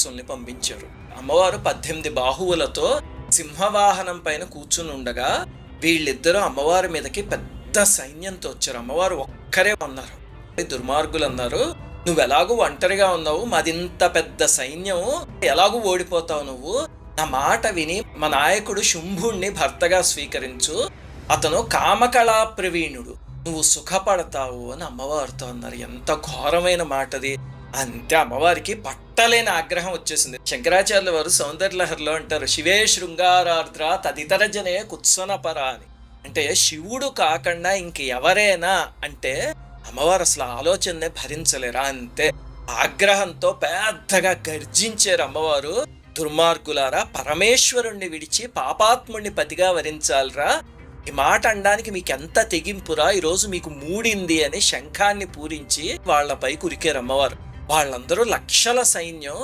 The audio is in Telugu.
రాక్షసుల్ని పంపించారు. అమ్మవారు పద్దెనిమిది బాహువులతో సింహవాహనం పైన కూర్చుని ఉండగా వీళ్ళిద్దరూ అమ్మవారి మీదకి పెద్ద సైన్యంతో వచ్చారు. అమ్మవారు ఒక్కరే ఉన్నారు. దుర్మార్గులు అన్నారు నువ్వు ఎలాగూ ఒంటరిగా ఉన్నావు? మాదింత పెద్ద సైన్యం. ఎలాగూ ఓడిపోతావు నువ్వు? నా మాట విని మా నాయకుడు శుంభుణ్ణి భర్తగా స్వీకరించు. అతను కామకళా ప్రవీణుడు నువ్వు సుఖపడతావు అని అమ్మవారితో అన్నారు. ఎంత ఘోరమైన మాటది. అంతే అమ్మవారికి పట్టలేని ఆగ్రహం వచ్చేసింది. శంకరాచార్యుల వారు సౌందర్యలహరిలో అంటారు శివే శృంగారార్ద్ర తదితర జనే కుత్సనపర అని అంటే శివుడు కాకుండా ఇంకెవరైనా అంటే అమ్మవారు అసలు ఆలోచననే భరించలేరా అంతే. ఆగ్రహంతో పెద్దగా గర్జించారు అమ్మవారు. దుర్మార్గులారా పరమేశ్వరుణ్ణి విడిచి పాపాత్ముణ్ణి పతిగా వరించాలరా. ఈ మాట అనడానికి మీకు ఎంత తెగింపురా? ఈరోజు మీకు మూడింది అని శంఖాన్ని పూరించి వాళ్ళపై కురికారు అమ్మవారు. వాళ్ళందరూ లక్షల సైన్యం